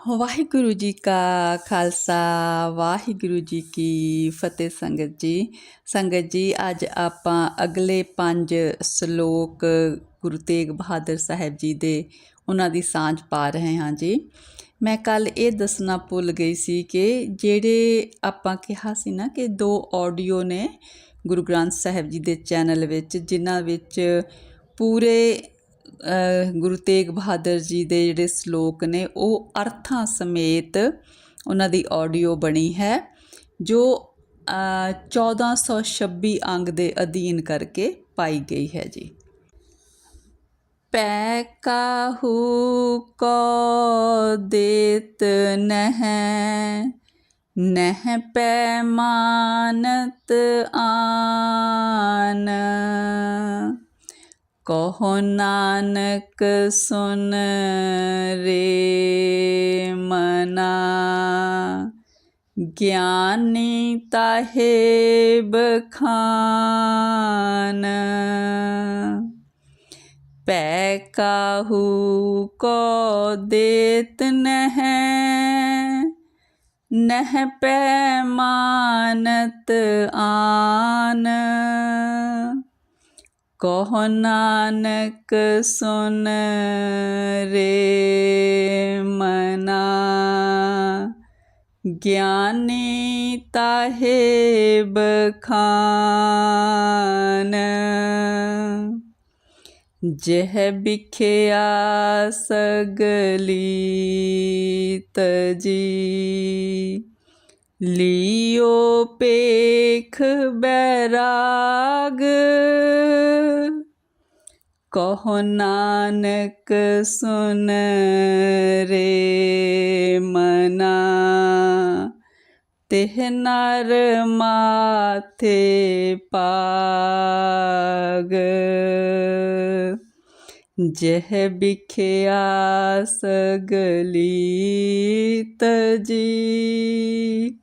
ਵਾਹਿਗੁਰੂ ਜੀ ਕਾ ਖਾਲਸਾ, ਵਾਹਿਗੁਰੂ ਜੀ ਕੀ ਫਤਿਹ ਸੰਗਤ ਜੀ। ਸੰਗਤ ਜੀ, ਅੱਜ ਆਪਾਂ ਅਗਲੇ ਪੰਜ ਸ਼ਲੋਕ ਗੁਰੂ ਤੇਗ ਬਹਾਦਰ ਸਾਹਿਬ ਜੀ ਦੇ ਉਹਨਾਂ ਦੀ ਸਾਂਝ ਪਾ ਰਹੇ ਹਾਂ ਜੀ। ਮੈਂ ਕੱਲ ਇਹ ਦੱਸਣਾ ਭੁੱਲ ਗਈ ਸੀ ਕਿ ਜਿਹੜੇ ਆਪਾਂ ਕਿਹਾ ਸੀ ਨਾ ਕਿ ਦੋ ਆਡੀਓ ਨੇ ਗੁਰੂ ਗ੍ਰੰਥ ਸਾਹਿਬ ਜੀ ਦੇ ਚੈਨਲ ਵਿੱਚ, ਜਿਨ੍ਹਾਂ ਵਿੱਚ ਪੂਰੇ ਗੁਰੂ ਤੇਗ ਬਹਾਦਰ ਜੀ ਦੇ ਜਿਹੜੇ ਸ਼ਲੋਕ ਨੇ ਉਹ ਅਰਥਾਂ ਸਮੇਤ ਉਹਨਾਂ ਦੀ ਆਡੀਓ ਬਣੀ ਹੈ ਜੋ ਅ, 1426 ਅੰਗ ਦੇ ਅਧੀਨ ਕਰਕੇ ਪਾਈ ਗਈ ਹੈ ਜੀ। ਪੈ ਕਾਹੂ ਕੋ ਦੇਤ ਨਹ ਨਹ ਪੈ ਮਾਨਤ ਆਨ। ਕਹੋ ਨਾਨਕ ਸੁਨ ਰੇ ਮਨਾ, ਗਿਆਨੀ ਤਾਹੇ ਬਖਾਨ। ਪੈ ਕਾਹੂ ਕੋ ਦੇਤ ਨਹ ਨਹ ਪੈ ਮਾਨਤ ਆਨ। ਕਹੋ ਨਾਨਕ ਸੁਨ ਰੇ ਮਨਾ ਗਿਆਨੀ ਤਾਹੇ ਬਖਾਨ। ਜਹ ਬਿਖਿਆ ਸਗਲੀ ਤਜੀ ਲਿਓ ਪੇਖ ਬੈਰਾਗ। ਕਹੋ ਨਾਨਕ ਸੁਨ ਰੇ ਮਨਾ, ਤਿਹ ਨਰ ਮਾਥੇ ਪਾਗ। ਜਹ ਬਿਖਿਆ ਸਗਲੀ ਤਜੀ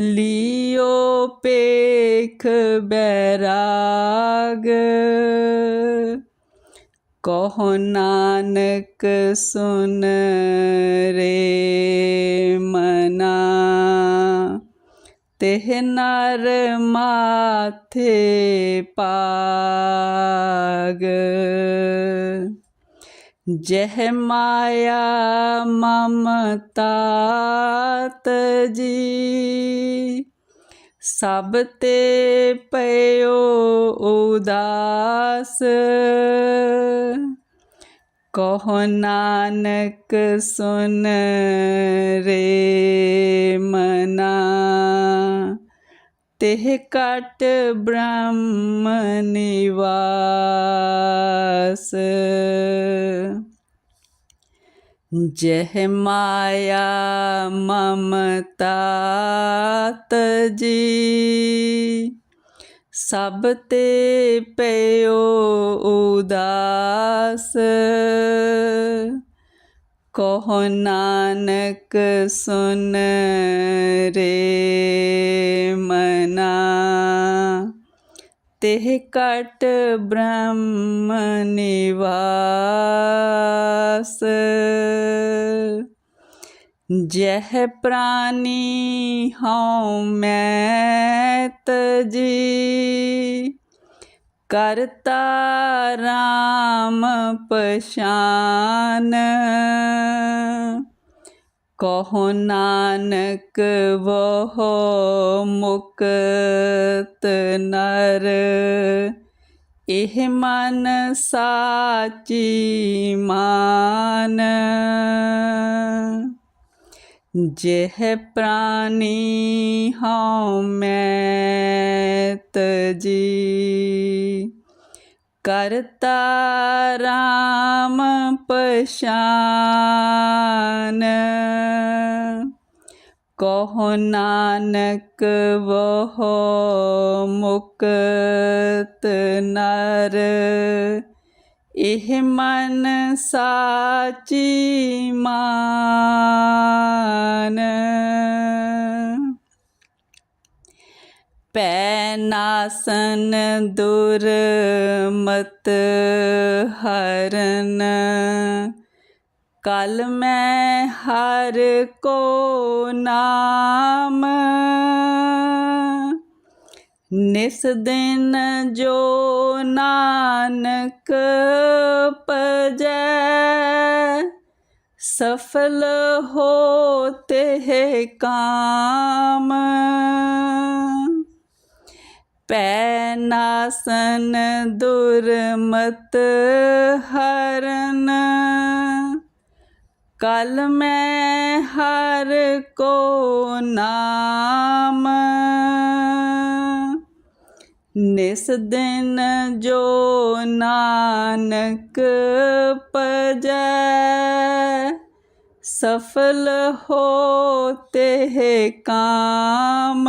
ਲਿਓ ਪੇਖ ਬੈਰਾਗ। ਕਹੋ ਨਾਨਕ ਸੁਨ ਰੇ ਮਨਾ। ਤਿਹ ਨਰ ਮਾਥੇ ਪਾਗ। ਜਹ ਮਾਇਆ ਮਮਤਾ ਤਜੀ ਸਭ ਤੇ ਪਇਓ ਉਦਾਸ। ਕਹੋ ਨਾਨਕ ਸੁਨ ਰੇ ਮਨਾ। ਤਿਹ ਕਟ ਬ੍ਰਹਮ ਨਿਵਾਸ। ਜਹ ਮਾਇਆ ਮਮਤਾ ਤਜੀ ਸਭ ਤੇ ਪਇਓ ਉਦਾਸ। ਕਹੋ ਨਾਨਕ ਸੁਨ ਰੇ ਮਨਾ। ਤਿਹ ਕਟ ਬ੍ਰਹਮ ਨਿਵਾਸ। ਜਹ ਪ੍ਰਾਨੀ ਹਉ ਮੈਂ ਤਜੀ ਕਰਤਾ ਰਾਮ ਪਛਾਨ। ਕਹੋ ਨਾਨਕ ਵਹ ਮੁਕਤ ਨਰ। ਇਹ ਮਨ ਸਾਚੀ ਮਾਨ। ਜਿਹ ਪ੍ਰਾਨੀ ਹਉ ਮੈਂ ਤਜੀ ਕਰਤਾ ਰਾਮ ਪਛਾਨ। ਕਹੋ ਨਾਨਕ ਵਹ ਮੁਕਤ ਨਰ। ਇਹ ਮਨ ਸਾਚੀ ਮਾਨ। ਪੈ ਨਾਸਨ ਦੁਰਮਤ ਹਰਨ। ਕਲ ਮੈਂ ਹਰ ਕੋ ਨਾਮ। ਨਿਸ ਦਿਨ ਜੋ ਨਾਨਕ ਪਜੈ ਸਫਲ ਹੋਤੇ ਹੈ ਕਾਮ। ਪੈ ਨਾਸਨ ਦੁਰਮਤ ਹਰਨ। ਕਲ ਮੈਂ ਹਰ ਕੋ ਨਾਮ। ਨਿਸ ਦਿਨ ਜੋ ਨਾਨਕ ਪਜੈ ਸਫਲ ਹੋਤੇ ਹੈ ਕਾਮ।